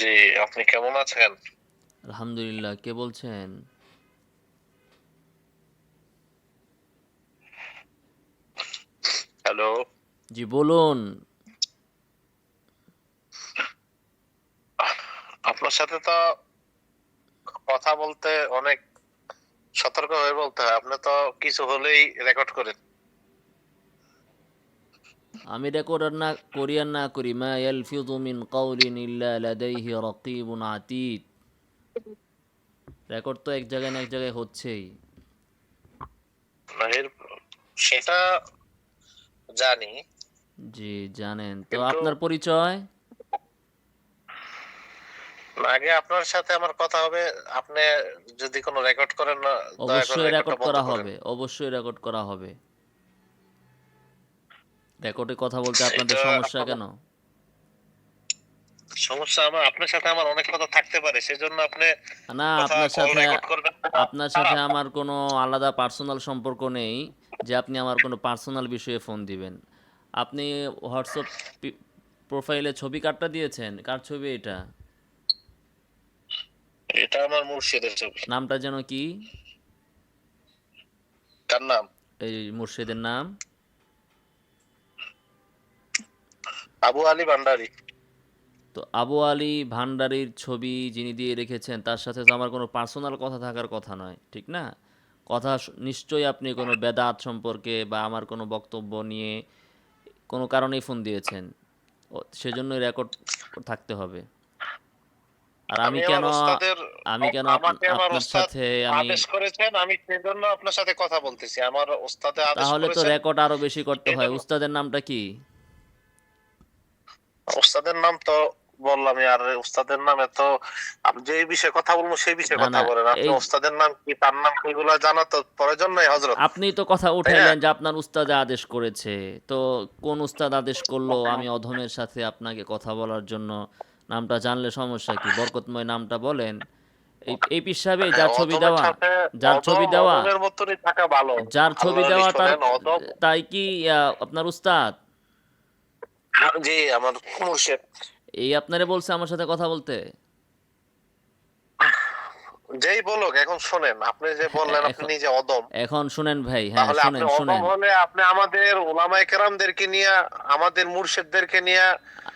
জি আপনি কেমন আছেন? আলহামদুলিল্লাহ কে বলছেন? হ্যালো? জি বলুন। আপনার সাথে তো কথা বলতে অনেক সতর্ক হয়ে বলতে হয়। আপনি তো কিছু হলেই রেকর্ড করেন। আমি রেকর্ড না করি আর না করি। মা ইয়ালফিযু মিন কাউলিন ইল্লা লাদাইহি রাকিবুন আতীদ। রেকর্ড তো এক জায়গায় না এক জায়গায় হচ্ছেই। সেটা জানি। জি জানেন। তো আপনার পরিচয়? আগে আপনার সাথে আমার কথা হবে। আপনি যদি কোনো রেকর্ড করেন অবশ্যই রেকর্ড করা হবে। অবশ্যই রেকর্ড করা হবে। রেকর্ডে কথা বলতে আপনাদের সমস্যা কেন? সমস্যা আমার আপনার সাথে আমার অনেক কথা থাকতে পারে সেজন্য আপনি না আপনার সাথে। আপনার সাথে আমার কোনো আলাদা পার্সোনাল সম্পর্ক নেই যে আপনি আমার কোনো পার্সোনাল বিষয়ে ফোন দিবেন। আপনি হোয়াটসঅ্যাপ প্রোফাইলে ছবি কার্ডটা দিয়েছেন কার ছবি এটা? এটা আমার মুর্শিদের ছবি। নামটা যেন কি? কার নাম? এই মুর্শিদের নাম। আবু আলী ভান্ডারি। তো আবু আলী ভান্ডারির ছবি যিনি দিয়ে রেখেছেন তার সাথে তো আমার কোনো পার্সোনাল কথা থাকার কথা নয় ঠিক না? কথা নিশ্চয়ই আপনি কোনো বেদাত সম্পর্কে বা আমার কোনো বক্তব্য নিয়ে কোনো কারণেই ফোন দিয়েছেন। সেজন্যই রেকর্ড থাকতে হবে। আর আমি কেন আমি কেন আপনার সাথে আমি আদেশ করেছেন আমি সেজন্য আপনার সাথে কথা বলতেছি। আমার ওস্তাদে আদেশ তাহলে তো রেকর্ড আরও বেশি করতে হয়। উস্তাদের নামটা কি? ওস্তাদের নাম তো বললাম আর নামে তো যে বিষয়ে কথা বলব সেই বিষয়ে কথা বলেন। আপনি নাম কি তার নাম কি এগুলো জানা তো? প্রয়োজন নাই আপনি তো কথা উঠাইলেন যে আপনার উস্তাদে আদেশ করেছে। তো কোন উস্তাদ আদেশ করল? আমি অধমের সাথে আপনাকে কথা বলার জন্য। নামটা জানলে সমস্যা কি? বরকতময় নামটা বলেন। এই পিসাবে যার ছবি দেওয়া যার ছবি দেওয়া যার ছবি দেওয়া তার তাই কি আপনার উস্তাদ? জি আমার মুর্শিদ। এই আপনারে বলছে আমার সাথে কথা বলতে? যেই বলুক এখন শোনেন আপনি যে বললেন আপনি নিজে অদম। এখন শুনেন ভাই হ্যাঁ শুনেন শুনেন। হলে আপনি আমাদের ওলামায়ে কেরামদেরকে নিয়ে আমাদের মুর্শিদদেরকে নিয়ে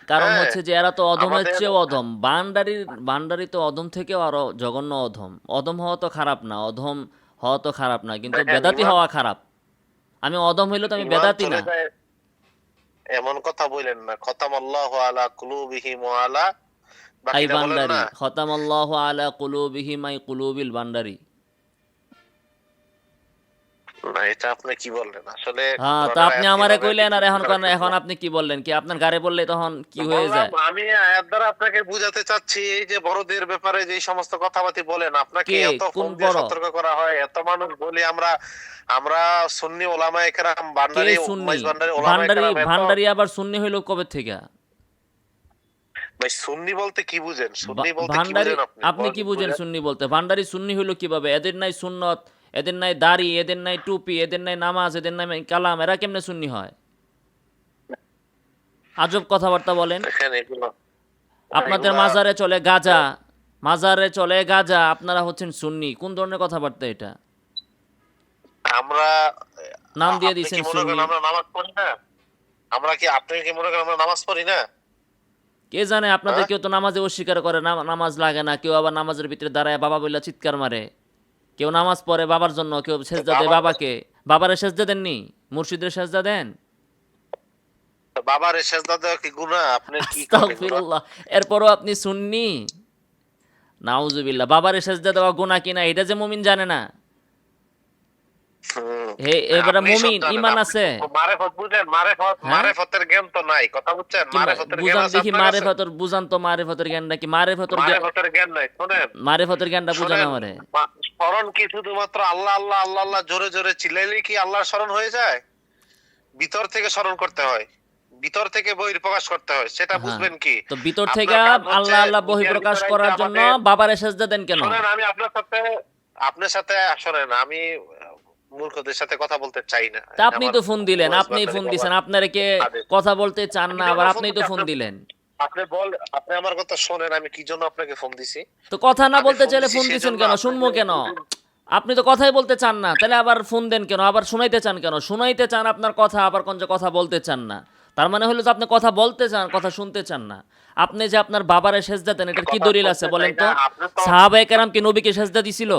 কারণ হ্যাঁ, হচ্ছে যে এরা তো আমাদের- চেয়েও অধম বান্ডারির বান্ডারি তো অদম থেকেও আরও জঘন্য অধম অদম হওয়া তো খারাপ না অধম হওয়া তো খারাপ না কিন্তু বেদাতি হওয়া খারাপ। আমি অদম হইলে তো আমি বেদাতি না। এমন কথা বলেন না খতাম আল্লাহ আলা কুলুবিহিম আলা আই বান্দারি খতাম আল্লাহ আলা কুলুবিহিম আই কুলুবিল বান্ডারি না এটা আপনি কি বললেন? আসলে হ্যাঁ তা আপনি আমারে কইলেন আর এখন কোন- এখন আপনি কি বললেন? কি আপনার গাড়ি বললে তখন কি হয়ে যায়? আমি আয়াত দ্বারা আপনাকে বুঝাতে চাচ্ছি এই যে বড়দের ব্যাপারে যে সমস্ত কথাবার্তি বলেন আপনাকে এত ফোন দিয়ে সতর্ক করা হয় এত মানুষ বলি আমরা আমরা সুন্নি ওলামায়ে কেরাম ভান্ডারি সুন্নি? ভান্ডারি ওলামায়ে ভান্ডারি ভান্ডারি আবার সুন্নি হইল কবে থেকে? ভাই সুন্নি বলতে কি বুঝেন? সুন্নি বলতে কি ভান্ডারি বুঝেন আপনি? আপনি কি বুঝেন সুন্নি বলতে? ভান্ডারি সুন্নি হইল কীভাবে? এদের নাই সুন্নত। এদের নাই দাড়ি এদের নাই টুপি এদের নাই নামাজ এদের নাই কালাম এরা কেমনে সুন্নি হয়? আজব কথাবার্তা বলেন। আপনাদের মাজারে চলে গাজা মাজারে চলে গাজা আপনারা হচ্ছেন সুন্নি। কোন ধরনের কথাবার্তা এটা? আমরা নাম দিয়ে দিয়েছেন সুন্নি। আমরা নামাজ পড়ি না? আমরা কি আপনি কি মনে করেন আমরা নামাজ পড়ি না? কে জানে আপনাদের হ্যাঁ? কেউ তো নামাজে অস্বীকার করে নামাজ লাগে না কেউ আবার নামাজের ভিতরে দাঁড়ায় বাবা বললে চিৎকার মারে। কেউ নামাজ পড়ে বাবার জন্য কেউ সেজদা দেয় বাবাকে। বাবারে সেজদা দেননি? মুর্শিদের সেজদা দেন? বাবার সেজদা দেওয়া কি গুনাহ? আপনি কি আস্তাগফিরুল্লাহ। এরপরও আপনি সুন্নি? নাউজুবিল্লাহ। বাবারে সেজদা দেওয়া গুনাহ কিনা এটা যে মুমিন জানে না। হে এবারে মুমিন আপনি আছে। মারেফত বুঝেন মারেফত হ্যাঁ? মারেফতের জ্ঞান তো নাই কথা বুঝছেন? মারেফতের জ্ঞান আছে দেখি মারেফতর বুঝান তো মারেফতের জ্ঞানটা কি মারেফতর জ্ঞান মারেফতের জ্ঞান নাই শুনেন। মারেফতের জ্ঞানটা বুঝান আমারে। স্মরণ কি শুধুমাত্র আল্লাহ আল্লাহ আল্লাহ আল্লাহ জোরে জোরে চিল্লাইলে কি আল্লাহর স্মরণ হয়ে যায়? ভিতর থেকে স্মরণ করতে হয়। ভিতর থেকে বহির প্রকাশ করতে হয়। সেটা হ্যাঁ। বুঝবেন কি? তো ভিতর আপনার থেকে আল্লাহ আল্লাহ বহি দুনিয়ার প্রকাশ করার জন্য বাবারে সেজদা দেন কেন? শোনেন আমি আপনার সাথে আপনার সাথে শোনেন আমি মূর্খদের সাথে কথা বলতে চাই না। আপনি তো ফোন দিলেন আপনি ফোন। দিছেন আপনারে কে কথা বলতে চান না আবার আপনি তো ফোন দিলেন। আপনি বল আপনি আমার কথা শোনেন আমি কি জন্য আপনাকে ফোন দিছি? তো কথা না বলতে চাইলে ফোন দিছেন কেন? শুনব কেন? আপনি তো কথাই বলতে চান না তাহলে আবার ফোন দেন কেন? আবার শুনাইতে চান কেন? শুনাইতে চান আপনার কথা আবার কোন যে কথা বলতে চান না। তার মানে হলো যে আপনি কথা বলতে চান কথা শুনতে চান না। আপনি যে আপনার বাবারে সেজদা দেন এটার কি দলিল আছে বলেন তো- সাহাবায়ে কেরাম কি নবীকে সেজদা দিছিল?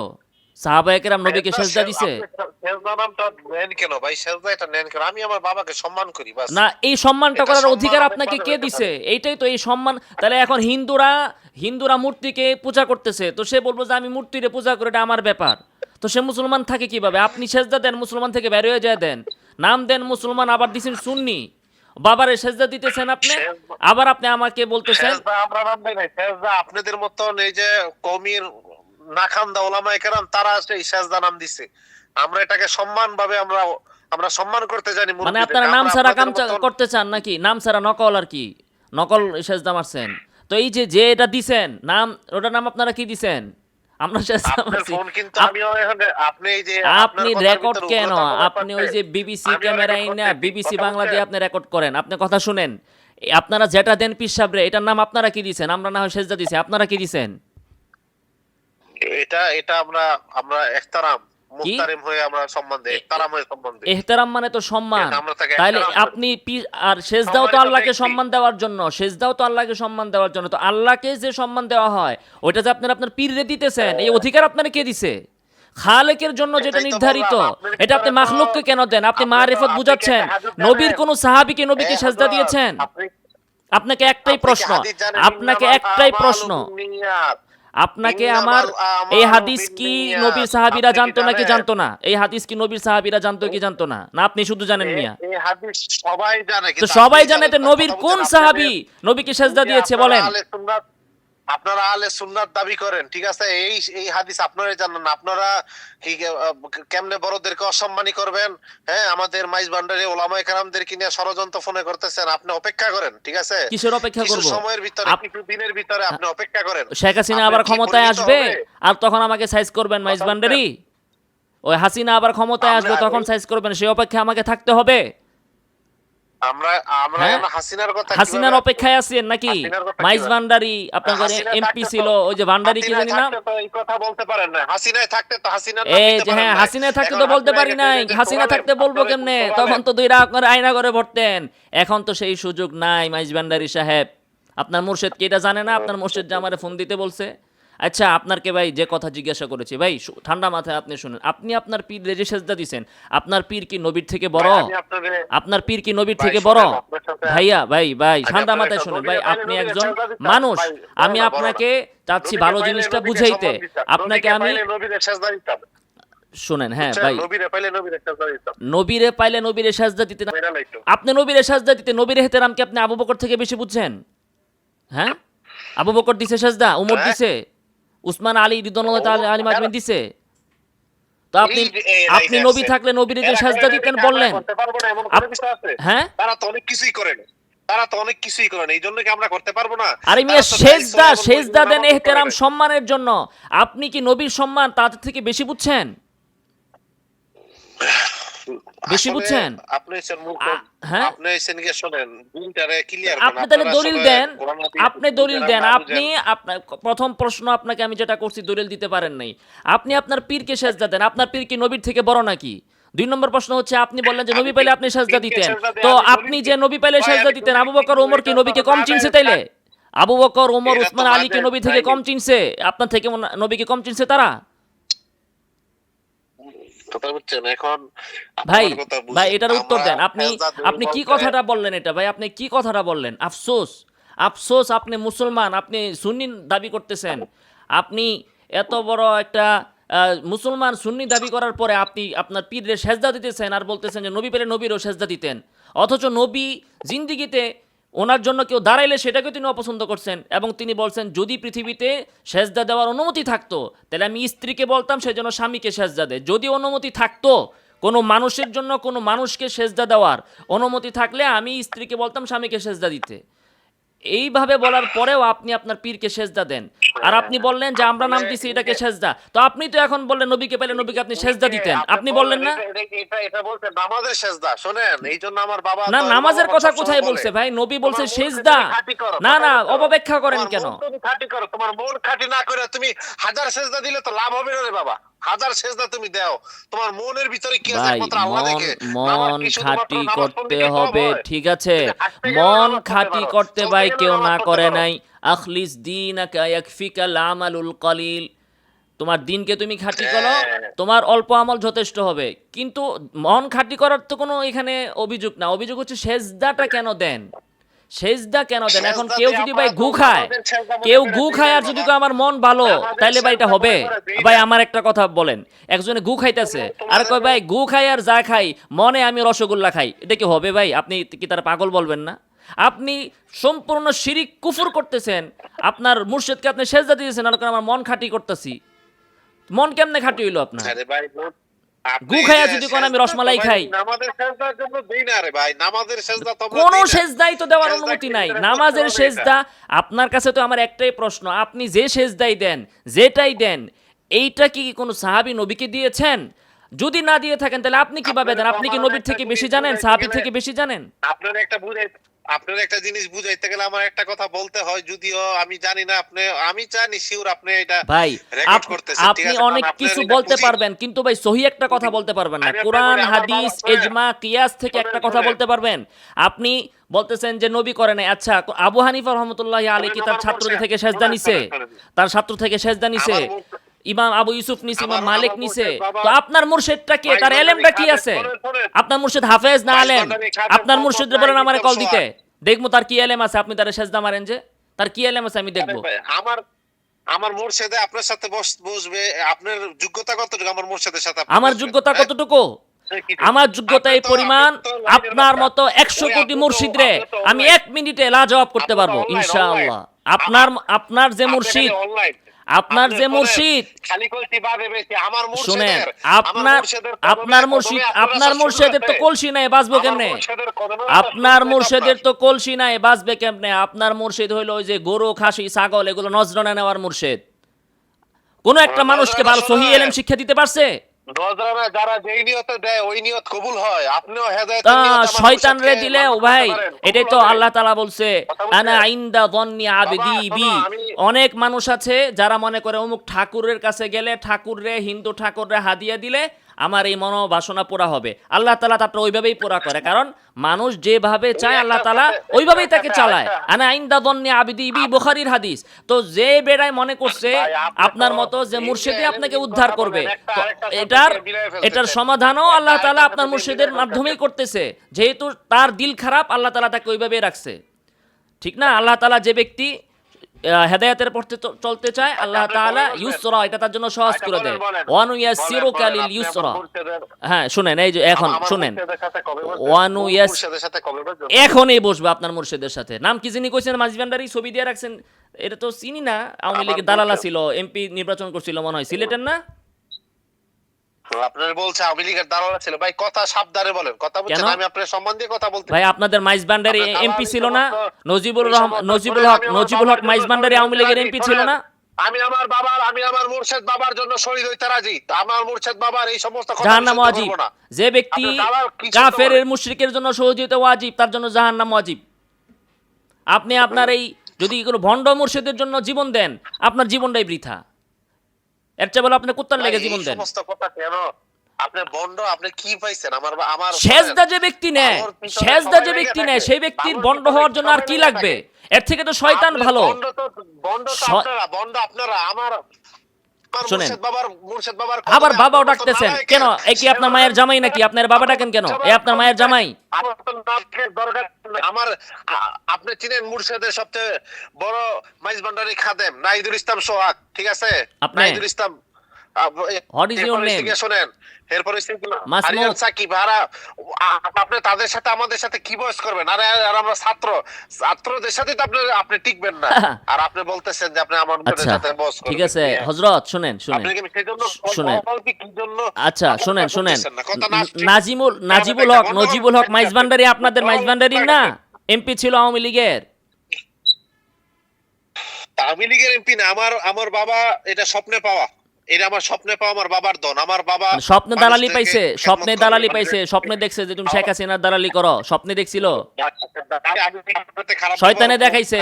নবীকে সেজদা দিছে? আপনি সেজদা নামটা নেন কেন ভাই? সেজদা এটা নেন কেন? আমি আমার বাবাকে সম্মান করি বাস। না এই সম্মানটা করার অধিকার আপনাকে কে দিছে? এইটাই তো এই সম্মান। তাহলে এখন হিন্দুরা হিন্দুরা মূর্তিকে পূজা করতেছে। তো সে বলব যে আমি মূর্তিরে পূজা করে এটা আমার ব্যাপার। তো সে মুসলমান থাকে কীভাবে? আপনি সেজদা দেন মুসলমান থেকে বের হয়ে যায় দেন। নাম দেন মুসলমান আবার দিছেন সুন্নি। বাবারে সেজদা দিতেছেন আপনি আবার আপনি আমাকে বলতেছেন আপনাদের মতন এই যে কমির নাখান্দা ওলামায়ে কেরাম তারা সেজদা নাম দিছে। আমরা এটাকে সম্মান ভাবে আমরা আমরা সম্মান করতে জানি মানে আপনারা নাম ছাড়া কাম করতে চান নাকি? নাম ছাড়া নকল আর কি? নকল সেজদা মারছেন। তো এই যে যে এটা দিছেন নাম ওটার নাম আপনারা কি দিছেন? আমরা আপনি রেকর্ড কেন? আপনি ওই যে বিবিসি না বিবিসি কথা বাংলা দিয়ে আপনি রেকর্ড করেন। আপনি কথা শুনেন। আপনারা যেটা দেন পিসাবরে এটার নাম আপনারা কি দিছেন? আমরা না হয় সেজদা দিছি আপনারা কি দিছেন? এটা এটা আমরা আমরা একতারাম মুহতারিম হয়ে আমরা সম্মান দেই একতারাম হয়ে সম্মান দেই। মানে তো সম্মান। তাহলে আপনি আর সেজদাও তো আল্লাহকে সম্মান দেওয়ার জন্য সেজদাও তো আল্লাহকে সম্মান দেওয়ার জন্য। তো আল্লাহকে যে সম্মান দেওয়া হয় ওইটা যে আপনার আপনার পীররে দিতেছেন এই অধিকার আপনার কে দিছে? খালেকের জন্য যেটা নির্ধারিত এটা আপনি মাখলুককে কেন দেন? আপনি মারিফত বুঝাচ্ছেন। নবীর কোন সাহাবীকে নবীকে সেজদা দিয়েছেন? আপনাকে একটাই প্রশ্ন আপনাকে একটাই প্রশ্ন। আপনাকে আমার এই হাদিস কি নবীর সাহাবীরা জানতো নাকি জানতো না? এই হাদিস কি নবীর সাহাবীরা জানতো কি জানতো না? না আপনি শুধু জানেন মিয়া। এই- হাদিস সবাই জানে তো সবাই জানে তো নবীর কোন সাহাবী নবীকে সেজদা দিয়েছে বলেন। আপনারা আলে সুন্নাত দাবি করেন ঠিক আছে? এই এই হাদিস আপনারাই জানেন আপনারা কি কেমনে বড়দেরকে অসম্মানী করবেন? হ্যাঁ আমাদের মাইজ ভান্ডারে ওলামায়ে কেরামদেরকে নিয়ে ষড়যন্ত্র ফোনে করতেছেন আপনি অপেক্ষা করেন ঠিক আছে? কিসের অপেক্ষা করব? সময়ের ভিতরে কিছু দিনের ভিতরে আপনি অপেক্ষা করেন। শেখ হাসিনা আবার ক্ষমতায় আসবে? আর তখন আমাকে সাইজ করবেন মাইজ কথা বান্ডারি ওই হাসিনা আবার ক্ষমতায় আসবে তখন সাইজ করবেন সেই অপেক্ষা আমাকে থাকতে হবে? আমরা আমরা হ্যাঁ? হাসিনার কথা হাসিনার অপেক্ষায় আছেন নাকি? মাইজ ভান্ডারি আপনার এমপি ছিল ওই যে ভান্ডারি কি জানি না? থাকতে কথা বলতে পারেন না। হাসিনায় থাকতে তো হাসিনার এই যে হ্যাঁ না। থাকতে তো বলতে পারি নাই। হাসিনা থাকতে বলব কেমনে? তখন তো দুইটা আপনার আয়না করে ভরতেন। এখন তো সেই সুযোগ নাই মাইজ ভান্ডারি সাহেব। আপনার মুর্শেদ কি এটা জানে না? আপনার মুর্শেদ যে আমারে ফোন দিতে বলছে। আচ্ছা আপনারকে ভাই যে কথা জিজ্ঞাসা করেছি ভাই ঠান্ডা মাথায় আপনি শুনেন আপনি আপনার পীর রেজে সেজদা দিছেন আপনার পীর কি নবীর থেকে বড়? আপনার পীর কি নবীর থেকে বড়? ভাইয়া ভাই ভাই ঠান্ডা মাথায় শুনেন ভাই আপনি একজন মানুষ। আমি আপনাকে চাচ্ছি ভালো জিনিসটা বুঝাইতে আপনাকে আমি। শুনেন হ্যাঁ ভাই। নবীরে পাইলে নবীরে সেজদা দিতাম। নবীরে পাইলে নবীরে সাজদা দিতে আপনি নবীরে সাজদা দিতে নবীর হেতেরাম কি আপনি আবু বকর থেকে বেশি বুঝছেন? হ্যাঁ? আবু বকর দিছে সাজদা উমর হ্যাঁ। দিছে। উসমান আলী রিদওয়ানুল্লাহ তাআলা আলী মাজমুন দিছে। তো আপনি আপনি নবী থাকলে নবীরে যে সাজদা দিতেন বললেন? হ্যাঁ? তারা তো অনেক কিছুই করেন। তারা তো অনেক কিছুই করেন। এই জন্য কি আমরা করতে পারব না? আরে মিয়া সেজদা সেজদা দেন এহতেরাম সম্মানের জন্য। আপনি কি নবীর সম্মান তাদের থেকে বেশি বুঝছেন? বেশি বুঝছেন? আপনি। হ্যাঁ? আপনি শোনেন, clear আপনি তাহলে দলিল দেন আপনি দলিল দেন। আপনি আপনার প্রথম প্রশ্ন আপনাকে আমি যেটা করছি দলিল দিতে পারেন নাই। আপনি আপনার পীরকে সেজদা দেন। আপনার পীর কি নবীর থেকে বড় নাকি? দুই নম্বর প্রশ্ন হচ্ছে আপনি বললেন যে নবী পাইলে আপনি সেজদা দিতেন। তো আপনি যে নবী পাইলে সেজদা দিতেন আবু বকর ওমর কি নবীকে কম চিনছে তাইলে? আবু বকর ওমর উসমান না আলী কি নবী থেকে কম চিনছে? আপনার থেকে নবীকে কম চিনছে তারা? কথা বুঝছেন? এখন ভাই। ভাই এটার উত্তর দেন। আপনি আপনি কি কথাটা বললেন এটা ভাই? আপনি কি কথাটা বললেন? আফসোস। আফসোস আপনি মুসলমান আপনি সুন্নি দাবি করতেছেন। আপনি এত বড় একটা আহ, মুসলমান সুন্নি দাবি করার পরে আপনি আপনার পীরের সেজদা দিতেছেন আর বলতেছেন যে নবী পেলে নবীরও সেজদা দিতেন। অথচ নবী জিন্দিগিতে ওনার জন্য কেউ দাঁড়াইলে সেটাকে তিনি অপছন্দ করছেন এবং তিনি বলছেন, যদি পৃথিবীতে সেজদা দেওয়ার অনুমতি থাকতো, তাহলে আমি স্ত্রীকে বলতাম সে যেন স্বামীকে সেজদা দেয়। যদি অনুমতি থাকতো, কোনো মানুষের জন্য কোনো মানুষকে সেজদা দেওয়ার অনুমতি থাকলে আমি স্ত্রীকে বলতাম স্বামীকে সেজদা দিতে। এইভাবে বলার পরেও আপনি আপনার পীরকে সেজদা দেন। আর আপনি বললেন যে আমরা নাম দিছি এটাকে সেজদা। তো আপনি তো এখন বললেন নবীকে পেলে নবীকে আপনি সেজদা দিতেন। আপনি বললেন না? এটা- বলতে নামাজের সেজদা শোনেন এই জন্য আমার বাবা না নামাজের কথা কোথায় বলছে ভাই? নবী বলছে সেজদা। না না অপব্যাখ্যা করেন কেন? তুমি খাঁটি করো তোমার মন খাঁটি না করে তুমি হাজার সেজদা দিলে তো লাভ হবে না রে বাবা। হাজার সেজদা তুমি দাও। তোমার মনের ভিতরে কি আছে একমাত্র আল্লাহ মন দেখে? মন কি খাঁটি করতে হবে ঠিক আছে। মন খাঁটি করতে ভাই কেউ না করে নাই। আখলিস দিনাকা ইয়াকফিকাল আমালুল কলিল। তোমার দিনকে তুমি খাঁটি করো হ্যাঁ। তোমার অল্প আমল যথেষ্ট হবে। কিন্তু মন খাঁটি করার তো কোনো এখানে অভিযোগ না। অভিযোগ হচ্ছে সেজদাটা কেন দেন? সেজদা কেন দেন? এখন কেউ যদি ভাই গু খায় কেউ গু খায় আর যদি আমার মন ভালো তাইলে ভাই এটা হবে। ভাই আমার একটা কথা বলেন একজনে গু খাইতেছে আর কয় ভাই গু খাই আর যা খাই মনে আমি রসগোল্লা খাই। এটা কি হবে ভাই? আপনি কি তার পাগল বলবেন না? আপনি সম্পূর্ণ শিরিক কুফুর করতেছেন আপনার মুর্শিদকে আপনি সেজদা দিয়েছেন আর আমার মন খাঁটি করতেছি? মন কেমনে খাঁটি হইল আপনার? গু খাইয়া যদি কোন আমি রসমালাই খাই। নামাজের সেজদার জন্য দেই না রে ভাই নামাজের সেজদা তো কোন সেজদাই তো দেওয়ার অনুমতি নাই। নামাজের সেজদা আপনার কাছে তো আমার একটাই প্রশ্ন আপনি যে সেজদাই দেন যেটাই দেন এইটা কি কোনো সাহাবী নবীকে দিয়েছেন? যদি না দিয়ে থাকেন তাহলে আপনি কীভাবে দেন? আপনি কি নবীর থেকে বেশি জানেন সাহাবীর থেকে বেশি জানেন? আপনার একটা আপনার একটা জিনিস বুঝাইতে গেলে আমার একটা কথা বলতে হয় যদিও আমি জানি না আপনি আমি জানি শিওর আপনি এটা ভাই আপনি অনেক কিছু বলতে পারবেন কিন্তু ভাই সহি একটা কথা বলতে পারবেন না। কোরআন হাদিস। এজমা কিয়াস থেকে একটা কথা বলতে পারবেন। আপনি বলতেছেন যে নবী করে নাই। আচ্ছা আবু হানিফা রহমতুল্লাহ আলী কি তার ছাত্র থেকে সেজদা নিছে। তার ছাত্র থেকে সেজদা নিছে। ইমাম আবু ইউসুফ নিছে ইমাম মালিক নিছে। তো আপনার মুর্শিদটা কে? তার এলেমটা কি আছে। আপনার মুর্শিদ হাফেজ না আলেম আপনার মুর্শিদরে ভাই বলেন আমার কল দিতে। দেখব তার কি এলেম আছে আপনি তার সেজদা মারেন যে। তার কি এলেম আছে আমি দেখব। আমার আমার মোর্শেদে আপনার সাথে বসবে আপনার যোগ্যতা কতটুকু? আমার মোর্শেদের সাথে আমার যোগ্যতা হ্যাঁ? কতটুকু? আমার যোগ্যতা এই পরিমাণ আপনার মতো একশো কোটি আপনি তো- মুর্শিদ রে আমি এক মিনিটে লাজবাব করতে পারব ইনশাআল্লাহ। আপনার আপনার যে মুর্শিদ। আপনার যে মুর্শিদ। শুনেন আপনার আপনার মুর্শিদ আপনার মুর্শিদের তো কলসি নাই বাঁচবো কেমনে? আপনার মুর্শিদের তো কলসি নাই বাঁচবে কেমনে? আপনার মুর্শিদ হইল ওই যে গরু খাসি ছাগল এগুলো নজরনে নেওয়ার মুর্শিদ। কোন একটা মানুষকে ভালো সহি। এলেম শিক্ষা দিতে পারছে? যারা যেই নিয়তে দেয় ওই নিয়ত কবুল হয়। আপনিও হেদায়েতের তা নিয়ত আমার শয়তান রে দিলে ও ভাই এটাই তো আল্লাহ বলছে আনা আইন্দা দন্নি আবেদি শোনো, বি অনেক মানুষ আছে যারা মনে করে অমুক ঠাকুরের কাছে গেলে ঠাকুর রে হিন্দু ঠাকুর রে হাদিয়া দিলে আমার এই মনোবাসনা পুরা হবে। আল্লাহ তালা তারপর ওইভাবেই পুরা করে। কারণ মানুষ যেভাবে চায় আল্লাহ তালা ওইভাবেই তাকে চালায়। আনা আইন্দা দন্নি আবেদি বি বুখারীর হাদিস। তো যে বেড়ায় মনে করছে আপনার মতো যে মুর্শিদে আপনাকে উদ্ধার করবে। তো এটার এটার সমাধানও আল্লাহ তালা আপনার মুর্শিদের মাধ্যমেই করতেছে। যেহেতু তার দিল খারাপ আল্লাহ তালা তাকে ওইভাবেই রাখছে। ঠিক না? আল্লাহ তালা যে ব্যক্তি হেদায়েতের পথে চলতে চায় আল্লাহ তাআলা। ইউসরা এটা তার জন্য সহজ আচ্ছা, করে দেয়। ওয়ানু ইয়াসিরুকা লিল ইউসরা। হ্যাঁ শুনেন এই যে এখন শুনেন। ওয়ান ইয়াস- মুর্শিদের সাথে কবে বসবেন? এখনই বসবে আপনার মুর্শিদের সাথে। নাম কি যিনি কইছেন? মাঝি ভান্ডারি ছবি দিয়ে রাখছেন। এটা তো চিনি না আওয়ামী লীগের দালালা ছিল এমপি নির্বাচন করছিল মনে হয়। সিলেটের না? আপনার বলছে আওয়ামী লীগের দালাল ছিল। ভাই কথা সাবধানে বলেন। কথা বুঝছেন কেন? আমি আপনার সম্মান দিয়ে কথা বলতে ভাই আপনাদের মাইজ ভান্ডারি এমপি ছিল না? নজিবুল রহমান নজিবুল হক নজিবুল হক মাইজ ভান্ডারি আওয়ামী লীগের এমপি ছিল না? আমি আমার বাবার আমি আমার মুর্শেদ বাবার জন্য শহীদ হইতে রাজি। আমার মুর্শেদ বাবার এই সমস্ত কথা জাহান্নাম ওয়াজিব। যে ব্যক্তি কাফেরের মুশরিকের জন্য সহযোগিতা ওয়াজিব তার জন্য জাহান্নাম ওয়াজিব। আপনি আপনার এই যদি কোনো ভণ্ড মুর্শিদের জন্য জীবন দেন আপনার জীবনটাই বৃথা। এর চেয়ে বলে আপনি কুত্তার লেগে জীবন দেন। সমস্ত কথা কেন? আপনি বন্ড আপনি কি পাইছেন? আমার আমার সেজদা যে ব্যক্তি নেয় সেজদা যে ব্যক্তি নেয় সেই ব্যক্তির বন্ড হওয়ার জন্য আর কি লাগবে? এর থেকে তো শয়তান ভালো। বন্ড তো বন্ড আপনারা বন্ড আপনারা। আমার শোনেন। আবার বাবাও ডাকতেছেন। কেন? এ কি আপনার মায়ের জামাই নাকি? আপনার বাবা ডাকেন কেন? এ আপনার মায়ের জামাই। আমার আপনি চিনেন মুর্শেদের সবচেয়ে বড় মাইজ ভান্ডারি খাদেম নাইদুল ইসলাম সোহাগ ঠিক আছে? নাইদুল ইসলাম What is your name? শোনেন। এরপরে মাসমুদ। আরিয়ান সাকিব আরা আপনি তাদের সাথে আমাদের সাথে কি বয়স করবেন? আরে আর আমরা ছাত্র। ছাত্রদের সাথে তো আপনি আপনি টিকবেন না। আর আপনি বলতেছেন যে আপনি আমার আচ্ছা সাথে বয়স ঠিক আছে। হজরত শুনেন শুনেন। শুনেন। জন্য আচ্ছা শুনেন শুনেন। নাজিমুল নাজিবুল হক নজিবুল হক আপনাদের মাইজবান্ডারি না? এমপি ছিল আওয়ামী লীগের। আওয়ামী লীগের এমপি না। আমার আমার বাবা এটা স্বপ্নে পাওয়া। এটা আমার স্বপ্নে পাওয়া আমার বাবার দন। আমার বাবা মানে স্বপ্নে দালালি পাইছে স্বপ্নে দালালি পাইছে স্বপ্নে দেখছে যে তুমি শেখ হাসিনার দালালি করো স্বপ্নে দেখছিল? শয়তানে দেখাইছে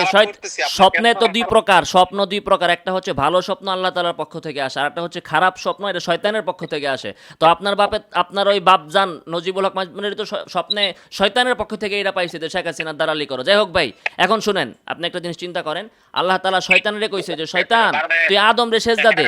স্বপ্নে তো দুই প্রকার স্বপ্ন দুই প্রকার একটা হচ্ছে ভালো স্বপ্ন আল্লাহ পক্ষ থেকে আসে আর একটা হচ্ছে খারাপ স্বপ্ন এটা শয়তানের পক্ষ থেকে আসে। তো আপনার বাপে আপনার ওই বাপজান নজিবুল হক মাজমুনের তো স্বপ্নে শয়তানের পক্ষ থেকে এটা পাইছে যে শেখ হাসিনার দালালি করো। যাই হোক ভাই এখন শুনেন আপনি একটা জিনিস চিন্তা করেন আল্লাহ তালা শয়তানের কইছে যে শয়তান তুই আদম রে সেজদা দে।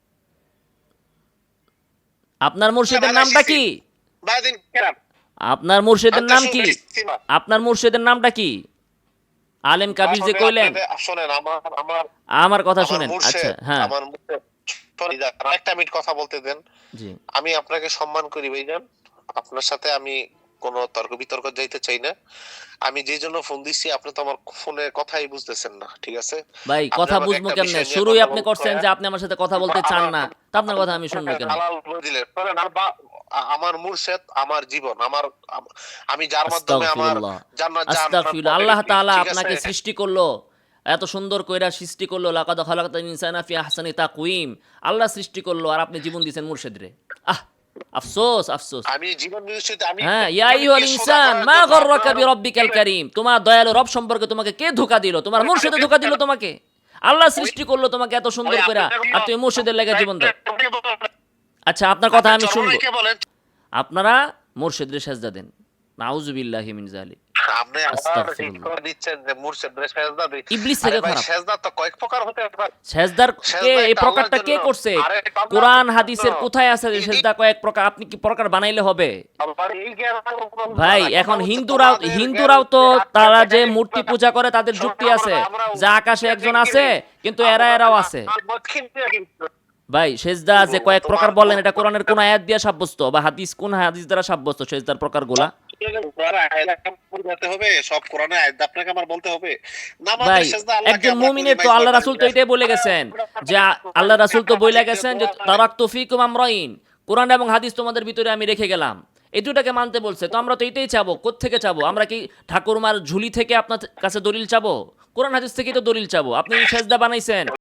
আপনার মুর্শিদের আচ্ছা, নামটা আচ্ছা, কি? আচ্ছা, আপনার মুর্শিদের নাম কি? আপনার মুর্শিদের নামটা কি? আলেম কাবির যে কইলেন? আমার কথা শুনেন। আচ্ছা হ্যাঁ। আরেকটা মিনিট কথা বলতে দেন। আমি আপনাকে সম্মান করি ভাইজান। আপনার সাথে আমি কোনো তর্ক বিতর্ক যাইতে চাই না। আমি যে জন্য ফোন দিচ্ছি আপনি তো আমার ফোনের কথাই বুঝতেছেন না ঠিক আছে? ভাই কথা বুঝব কেমনে? শুরুই আপনি করছেন যে আপনি আমার সাথে কথা বলতে চান না। তা আপনার কথা আমি শুনব কেন? দিলেন। আমার মুর্শেদ আমার জীবন আমার আমি যার মাধ্যমে আমার। জান্নাত আস্তাগফিরুল্লাহ। আল্লাহ তাআলা আপনাকে সৃষ্টি করল এত সুন্দর কইরা সৃষ্টি করল লাকাদ খালাকাতাল ইনসানা ফি আহসানি তাকওয়িম। আল্লাহ সৃষ্টি করল আর আপনি জীবন দিয়েছেন মুর্শিদরে। আহ! আফসোস আফসোস। আমি জীবন আমি হ্যাঁ ইয়া আইয়ুহাল ইনসান মা গররাকা বিরাব্বিকাল কারীম। তোমার দয়ালু রব সম্পর্কে তোমাকে কে ধোকা দিল? তোমার মুর্শিদে ধোকা দিল তোমাকে? আল্লাহ সৃষ্টি করল তোমাকে এত সুন্দর করে। আর তুমি মুর্শিদের লেগে জীবন দাও আচ্ছা আপনার কথা আমি শুনব। আপনারা মুর্শিদের সাজদা দেন। নাউজুবিল্লাহি মিন জালিক আপনি আবার আস্তাগফিরুল্লাহ। করে দিচ্ছেন যে মুর্শিদ সেজদা দিই ইবলিস থেকে খারাপ সেজদা তো কয়েক প্রকার হতে পারে। সেজদার কে এই প্রকারটা কে করছে? কোরআন হাদিসের কোথায় আছে যে সেজদা কয়েক প্রকার? আপনি কি প্রকার বানাইলে হবে? ভাই এখন হিন্দুরাও হিন্দুরাও তো তারা যে মূর্তি পূজা করে তাদের যুক্তি আছে। যে আকাশে একজন আছে কিন্তু এরা এরাও আছে। ভাই সেজদা যে কয়েক প্রকার বলেন এটা কোরআনের কোন আয়াত দিয়ে সাব্যস্ত বা হাদিস কোন হাদিস দ্বারা সাব্যস্ত সেজদার প্রকারগুলা? এবং হাদিস তোমাদের ভিতরে আমি রেখে গেলাম। এই দুটাকে মানতে বলছে, তো আমরা তো এটাই চাবো, কোত্থেকে চাবো? আমরা কি ঠাকুরমার ঝুলি থেকে আপনার কাছে দলিল চাবো? কোরআন হাদিস থেকেই তো দলিল চাবো। আপনি সেজদা বানাইছেন।